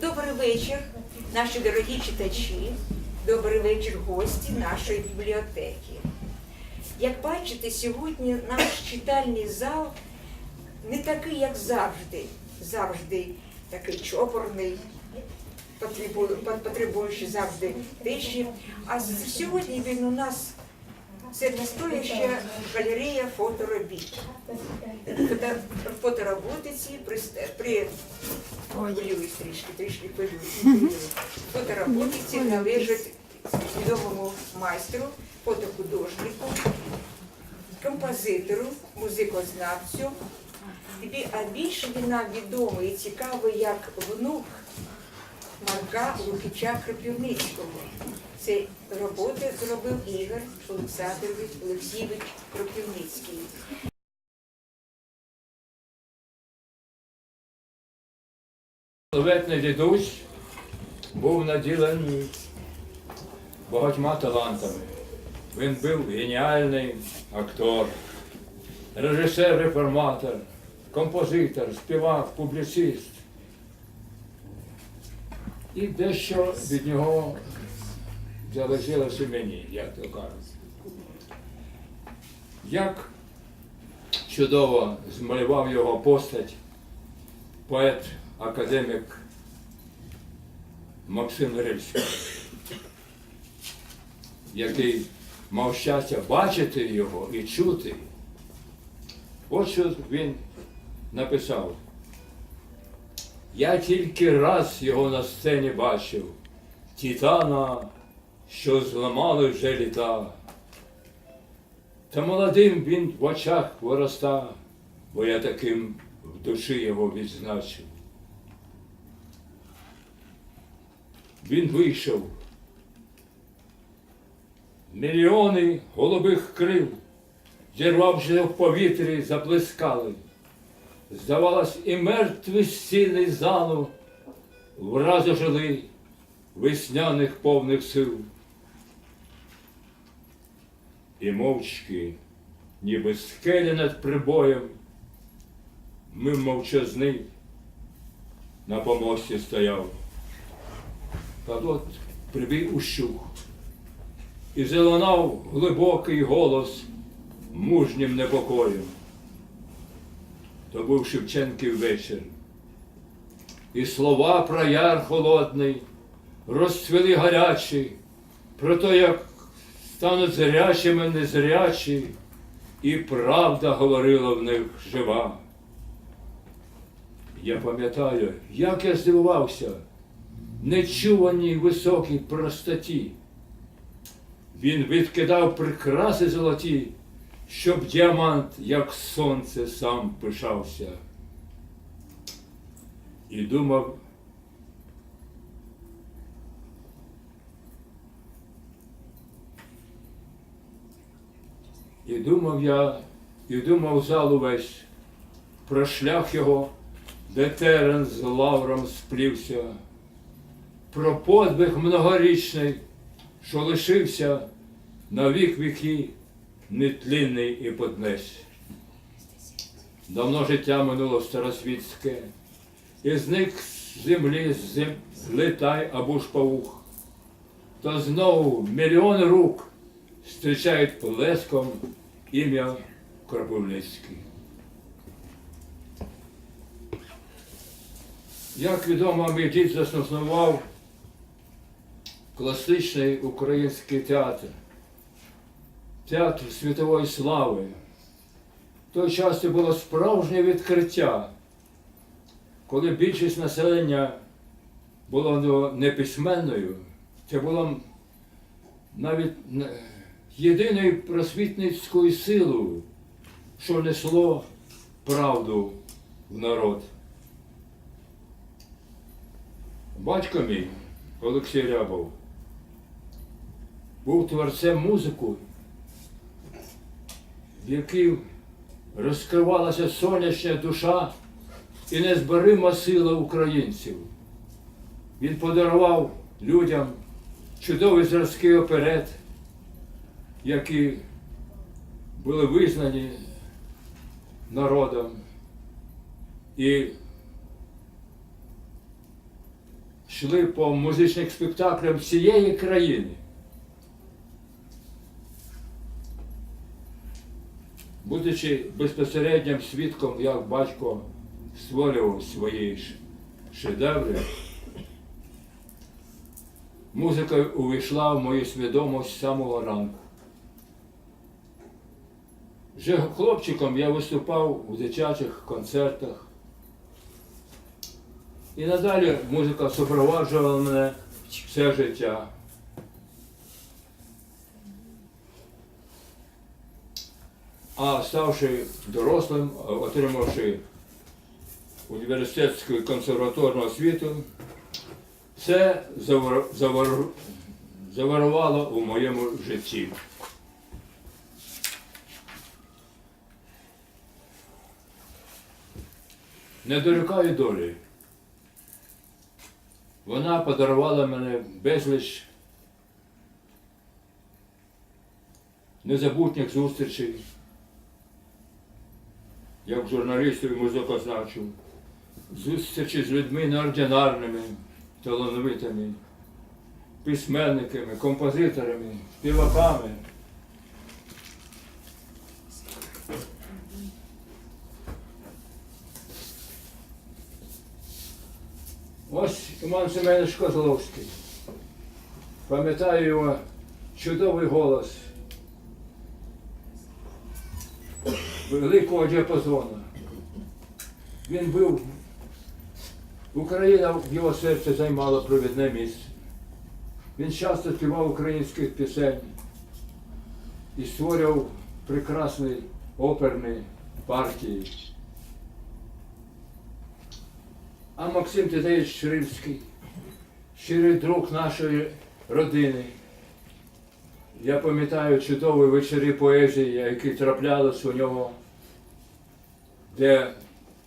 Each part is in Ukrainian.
Добрий вечір, наші дорогі читачі. Добрий вечір, гості нашої бібліотеки. Як бачите, сьогодні наш читальний зал не такий, як завжди. Завжди такий чопорний, потребу- пот- потребуючий завжди тиші. А сьогодні він у нас середньостояща галерея фоторобіт. Фото, фотороботи ці при, Ой, трішки, трішки хвилююсь. Фотороботи ці належать відомому майстру, фотохудожнику, композитору, музикознавцю. А більше він нам відомий і цікавий як внук Марка Лукича Кропівницького. Це роботи зробив Ігор Олександрович Олексійович Кропівницький. Славетний дідусь був наділений багатьма талантами. Він був геніальний актор, режисер-реформатор, композитор, співак, публіцист. І дещо від нього залишилося мені, як то кажуть. Як чудово змалював його постать поет, академік Максим Рильський, який мав щастя бачити його і чути. От що він написав. Я тільки раз його на сцені бачив, Титана, що зламали вже літа. Та молодим він в очах вироста, бо я таким в душі його відзначив. Він вийшов. Мільйони голубих крил, зірвавши в повітрі, заблискали. Здавалось, і мертві стіни залу враз ожили весняних повних сил. І мовчки, ніби скелі над прибоєм, ми мовчазний на помості стояв. Та от прибій ущух, і залунав глибокий голос мужнім непокоєм. То був Шевченків вечір, і слова про яр холодний розцвіли гарячі, про те, як стануть зрячими незрячі, і правда говорила в них жива. Я пам'ятаю, як я здивувався нечуваній високій простоті. Він відкидав прикраси золоті, щоб діамант, як сонце, сам пишався. І думав, і думав я, і думав зал увесь про шлях його, де терен з лавром сплівся про подвиг многорічний, що лишився на вік віки нетлінний і поднесь. Давно життя минуло старосвітське, і зник з землі з зем... летай або ж паух. То знову мільйони рук зустрічають плеском ім'я Кропивницький. Як відомо, мій дід заснував класичний український театр, театр світової слави. В той час це було справжнє відкриття, коли більшість населення було неписьменною, це було навіть єдиною просвітницькою силою, що несло правду в народ. Батько мій, Олексій Рябов, був творцем музики, в якій розкривалася сонячна душа і незборима сила українців. Він подарував людям чудові зразки оперет, які були визнані народом. І йшли по музичних спектаклях всієї країни. Будучи безпосереднім свідком, як батько створював свої шедеври, музика увійшла в мою свідомість з самого ранку. Вже хлопчиком я виступав у дитячих концертах. І надалі музика супроводжувала мене все життя. А ставши дорослим, отримавши університетську консерваторну освіту, це завар... завар... заварувало у моєму житті. Не дорікаю долі. Вона подарувала мене безліч незабутніх зустрічей, як журналістів і музикознавців, зустрічі з людьми неординарними, талановитими, письменниками, композиторами, співаками. Ось Іван Семенович Козловський. Пам'ятаю його чудовий голос великого діапазону. Він був, Україна в його серці займала провідне місце. Він часто співав українських пісень і створював прекрасні оперні партії. А Максим Тадеєвич Ширимський, щирий друг нашої родини. Я пам'ятаю чудові вечори поезії, які траплялись у нього, де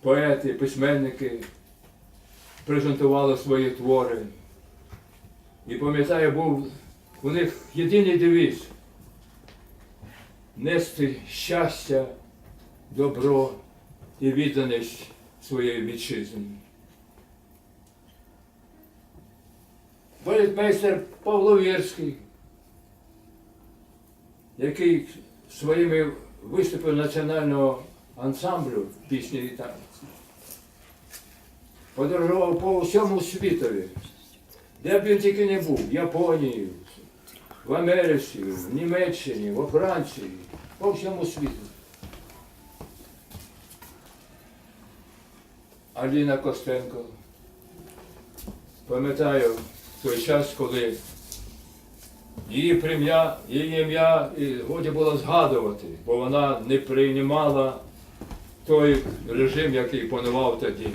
поети, письменники презентували свої твори. І пам'ятаю, був у них єдиний девіз нести щастя, добро і відданість своєї вітчизні. Балетмейстер Павло Вірський, який своїми виступами національного ансамблю пісні і танці подорожував по всьому світові, де б він тільки не був, в Японії, в Америці, в Німеччині, во Франції, по всьому світу. Аліна Костенко. Пам'ятаю той час, коли її прим'я, її ім'я годі було згадувати, бо вона не приймала той режим, який панував тоді.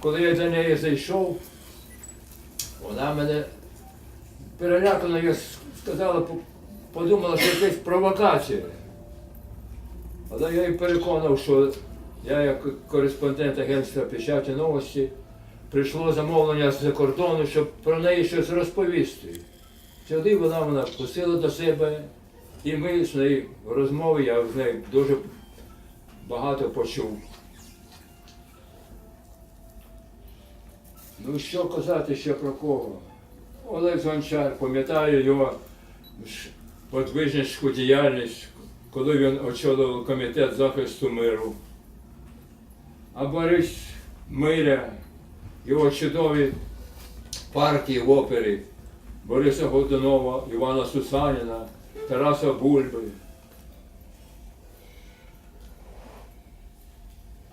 Коли я до неї зайшов, вона мене перелякано я сказала, подумала, що якась провокація. Але я її переконав, що я як кореспондент агентства печаті новості прийшло замовлення з-за кордону, щоб про неї щось розповісти. Сюди вона мене пустила до себе, і ми з нею розмові, я з нею дуже багато почув. Ну що казати ще про кого? Олег Гончар, пам'ятаю його подвижницьку діяльність, коли він очолив комітет захисту миру. А Борис Миря, його чудові партії в опері Бориса Годунова, Івана Сусаніна, Тараса Бульби.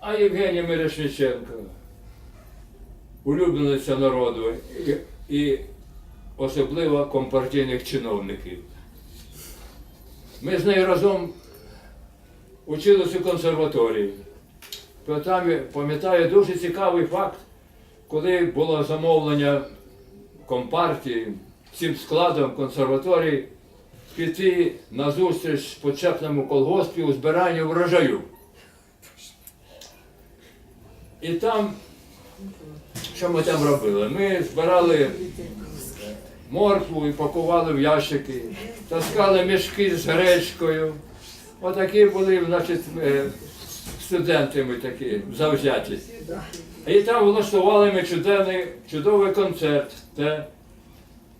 А Євгенія Мирошниченко, улюблениця народу і, і особливо компартійних чиновників. Ми з нею разом училися в консерваторії. То там пам'ятаю дуже цікавий факт, коли було замовлення компартії всім складом консерваторії піти на зустріч почепному колгоспі у збиранні врожаю. І там, що ми там робили? Ми збирали моркву і пакували в ящики, таскали мішки з гречкою. Отакі були, значить, студенти ми такі завзяті. І там влаштували ми чудовий, чудовий концерт, де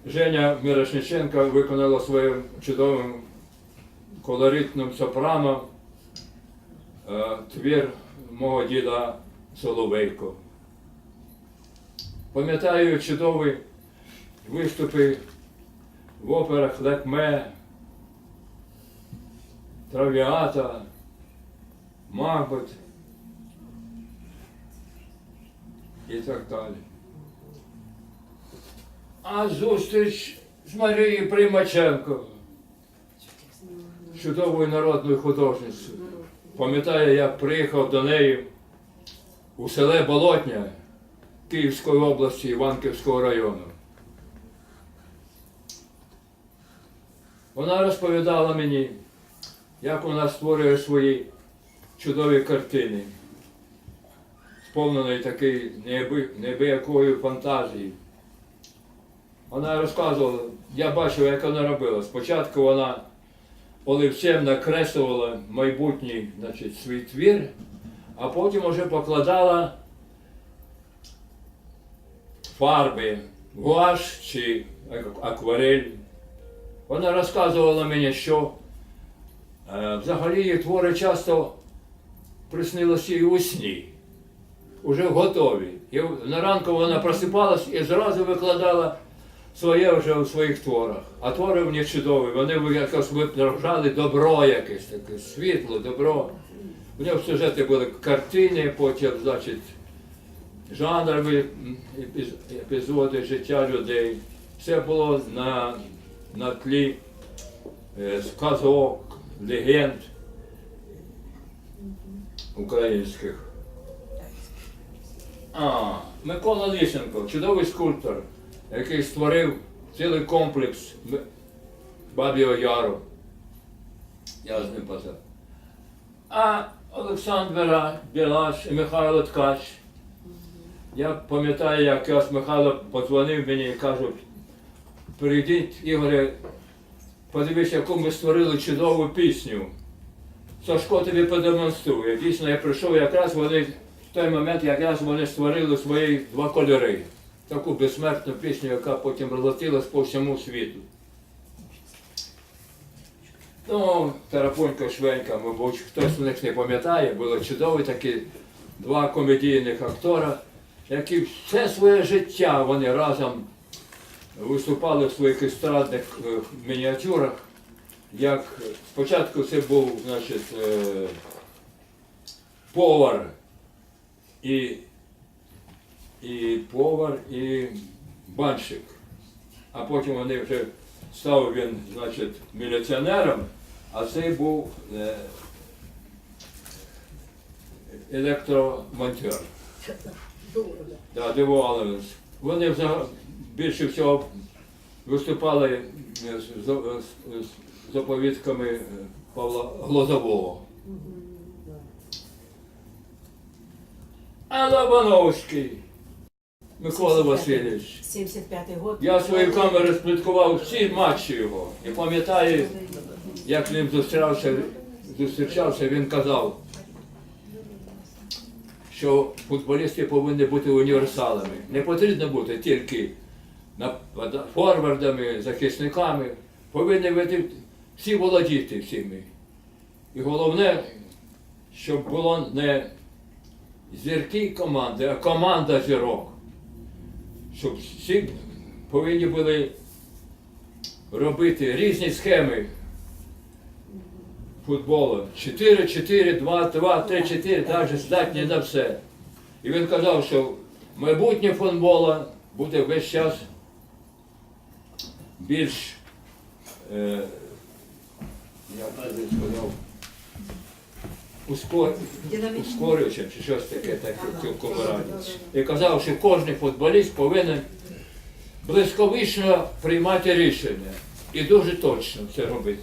Женя Мірошниченка виконала своїм чудовим колоритним сопрано е, твір мого діда Соловейко. Пам'ятаю чудові виступи в операх Лекме, Травіата, Мабуть і так далі. А зустріч з Марією Примаченко, чудовою народною художницею. Пам'ятаю, як приїхав до неї у селе Болотня Київської області Іванківського району. Вона розповідала мені, як вона створює свої чудові картини, сповненої такої неаби- неабиякої фантазії. Вона розказувала, я бачив, як вона робила. Спочатку вона олівцем накреслювала майбутній значить, свій твір, а потім вже покладала фарби, гуаш чи акварель. Вона розказувала мені, що е, взагалі її твори часто приснилося і у сні, уже готові. І на ранку вона просипалась і зразу викладала своє вже у своїх творах. А твори в них чудові, вони якось виражали добро якесь таке, світло, добро. У нього в сюжеті були картини, потім, значить, жанрові епізоди життя людей. Все було на, на тлі е, сказок, легенд українських. А, Микола Ліщенко, чудовий скульптор, який створив цілий комплекс Баб'ього Яру. Я з ним позав. А Олександра Білаш і Михайло Ткач. Я пам'ятаю, як якраз Михайло подзвонив мені і кажуть, прийдіть, Ігоре, подивись, яку ми створили чудову пісню. Сашко тобі продемонструє. Дійсно, я прийшов якраз вони той момент якраз вони створили свої два кольори. Таку безсмертну пісню, яка потім розлетілась по всьому світу. Ну, Тарапонька, Швенька, мабуть, хтось з них не пам'ятає, були чудові такі два комедійних актора, які все своє життя вони разом виступали в своїх естрадних е, мініатюрах. Як спочатку це був, значить, е, повар і, і повар, і банщик. А потім вони вже став він, значить, міліціонером, а цей був е, електромонтер. Да, дивували нас. Вони взагалі більше всього виступали е, з, з, з, з оповідками е, Павла Глозового. А Лобановський Микола Васильович. 75-й год. Я своєю камерою спліткував всі матчі його. І пам'ятаю, як з ним зустрічався, зустрічався, він казав, що футболісти повинні бути універсалами. Не потрібно бути тільки форвардами, захисниками. Повинні бути всі володіти всіми. І головне, щоб було не зірки команди, а команда зірок щоб всі повинні були робити різні схеми футболу. 4-4, 2-2, 3-4, також здатні на все. І він казав, що майбутнє футбола буде весь час більш, е, як це сказав, ускор... ускорюючим чи щось таке, таке в раді. І казав, що кожен футболіст повинен близьковично приймати рішення. І дуже точно це робити.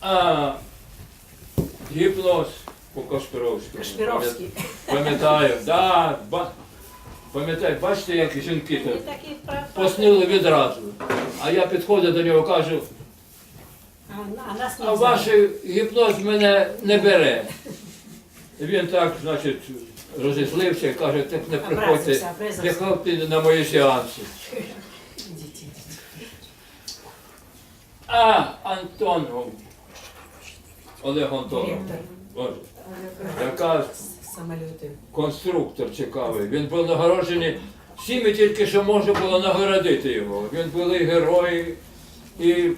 А гіпноз по. Кашпіровський. Пам'ятаю, да, ба... пам'ятаю, бачите, як жінки тут поснили відразу. А я підходжу до нього кажу, А, нас не а ваш гіпноз мене не бере. І він так, значить, розізлився і каже, так не приходьте, Образився, не ходьте на мої сеанси. А, Антон, Олег Антонов. Директор Боже, яка самоліти. конструктор цікавий. Він був нагороджений всіми тільки що можна було нагородити його. Він були герої і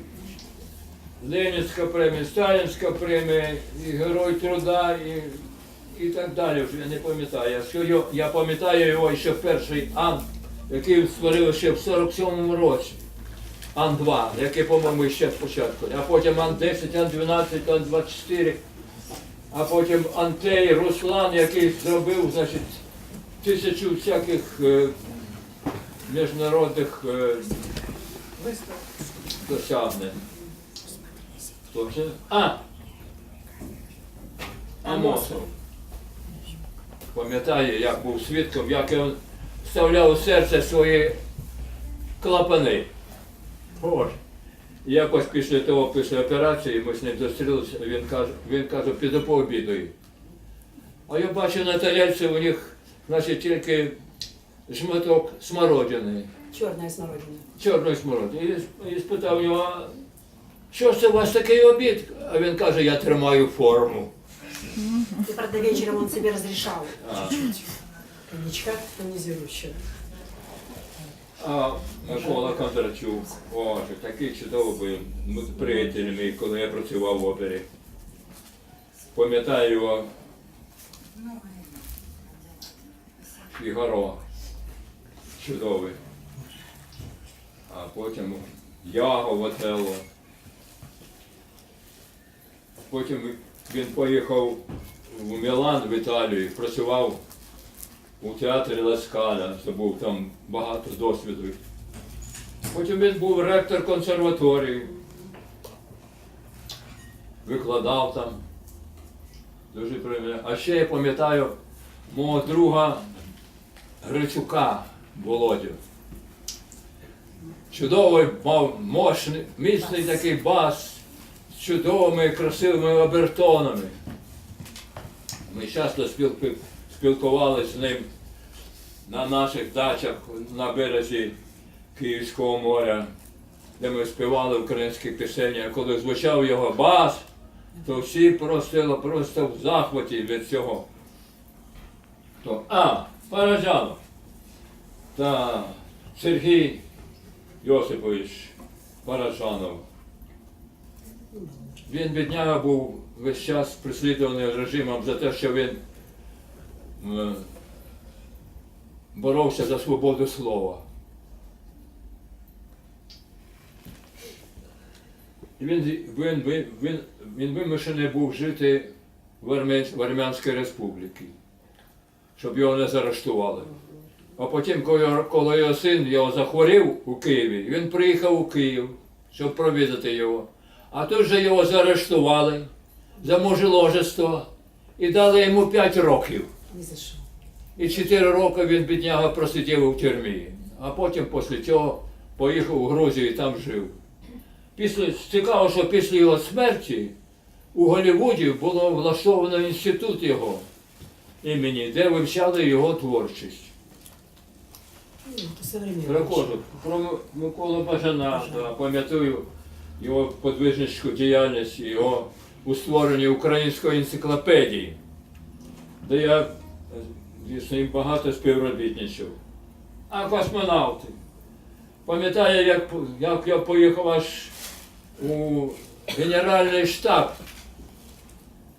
Ленінська премія, Сталінська премія, і Герой труда, і, і так далі. Вже я не пам'ятаю. Я, що його- я пам'ятаю його ще перший Ан, який створив ще в 47-му році. Ан-2, який, по-моєму, ще спочатку. А потім Ан-10, Ан-12, Ан-24. А потім Антей Руслан, який зробив, значить, тисячу всяких е, міжнародних е, досягнень. Хто це? А! Амосов. Пам'ятаю, як був свідком, як він вставляв у серце свої клапани. Боже. Якось після того, після операції, ми з ним зустрілися, він каже, він каже, піду пообідаю. А я бачу на тарілці у них, значить, тільки жматок смородини, Чорна смородина. чорної смородини. І, і спитав його, «А що ж це у вас такий обід? А він каже, я тримаю форму. И, правда, вечером он себе разрешал А, чуть-чуть. Коньячка тонизирующего. а Микола Кондрачук, боже, такий чудовий був м- приятель мій, коли я працював в опері. Пам'ятаю його Фігаро. Чудовий. А потім Яго в Отелло. Потім він поїхав в Мілан, в Італію, працював у театрі Ласкаля, здобув там багато досвіду. Потім він був ректор консерваторії, викладав там. Дуже приємно. А ще я пам'ятаю мого друга Грицюка Володю. Чудовий, мав мощний, міцний такий бас чудовими красивими обертонами. Ми часто спілкувалися з ним на наших дачах на березі Київського моря, де ми співали українські пісені. А коли звучав його бас, то всі просто, просто в захваті від цього. То, а, Параджанов. Та Сергій Йосипович Параджанов. Він бідняга був весь час прислідуваний режимом за те, що він е, боровся за свободу слова. Він, він, він, він, вимушений був жити в, Армен- в Армянській республіці, щоб його не заарештували. А потім, коли його син його захворів у Києві, він приїхав у Київ, щоб провідати його. А тут же його заарештували за мужеложество і дали йому 5 років. І 4 роки він бідняга просидів у тюрмі. А потім після цього поїхав у Грузію і там жив. Після, цікаво, що після його смерті у Голлівуді було влаштовано інститут його імені, де вивчали його творчість. Ну. Переходжу про М- Миколу Бажана, пам'ятаю його подвижницьку діяльність, його у створенні української енциклопедії, де я, е, звісно, їм багато співробітничав. А космонавти. Пам'ятаю, як, як я поїхав аж у Генеральний штаб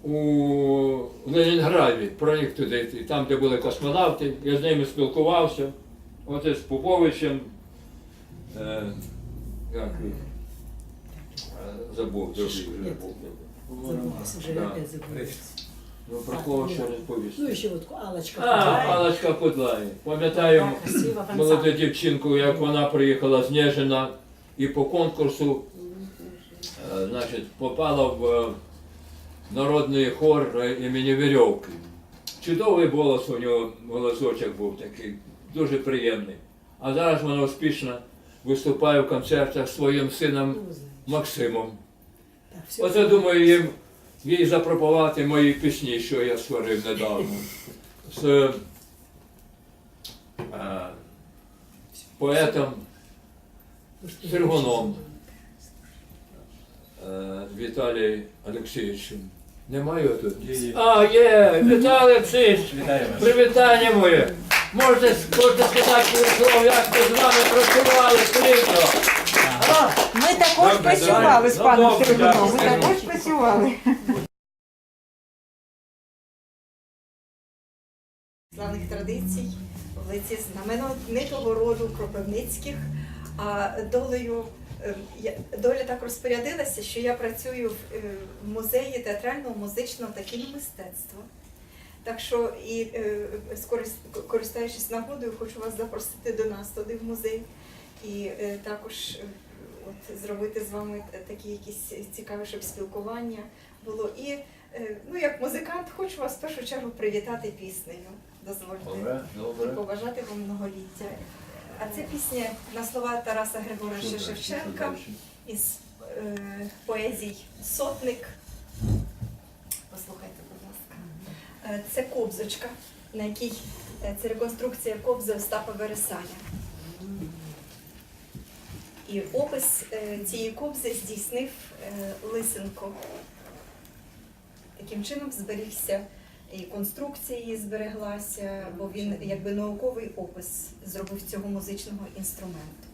у Ленінграді, проїхав туди, там, де були космонавти, я з ними спілкувався. З Поповичем. Е, як Забув, другий вже забув. Да. опять. Ну, про кого ще не повість. Ну, еще вот Алочка. А, Кудрай. Палочка Кудлай. Пам'ятаю в молоду дівчинку, як вона приїхала з Нежина і по конкурсу е, значить, попала в е, народний хор е, імені Вірьовки. Чудовий голос у нього, голосочок був такий, дуже приємний. А зараз вона успішно виступає в концертах зі своїм сином Ну. Максимом. Так. Оце думаю їм їй запропонувати мої пісні, що я створив недавно. з е, поетом Сергуном е, Віталієм Олексійовичем. Немає тут? А, є! Віталій Олексійович! Привітання моє! Можете, можете сказати слово, як ми з вами працювали плідно. Ми також Добре, працювали з паном Ну, добре, Ми дякую. також працювали. Славних традицій в лиці знаменитого роду Кропивницьких, а долею е, доля так розпорядилася, що я працюю в е, музеї театрального, музичного та кіномистецтва. Так що і е, користуючись нагодою, хочу вас запросити до нас туди в музей і також от, зробити з вами такі якісь цікаві, щоб спілкування було. І е, ну, як музикант, хочу вас в першу чергу привітати піснею. Дозвольте Добре, і побажати вам многоліття. А це пісня на слова Тараса Григоровича Шевченка із е, поезій Сотник. Послухайте, будь ласка. Е, Це кобзочка, на якій е, це реконструкція кобзи Остапа Вересаля. І опис е, цієї кобзи здійснив е, Лисенко. Таким чином зберігся і конструкція її збереглася, бо він якби науковий опис зробив цього музичного інструменту.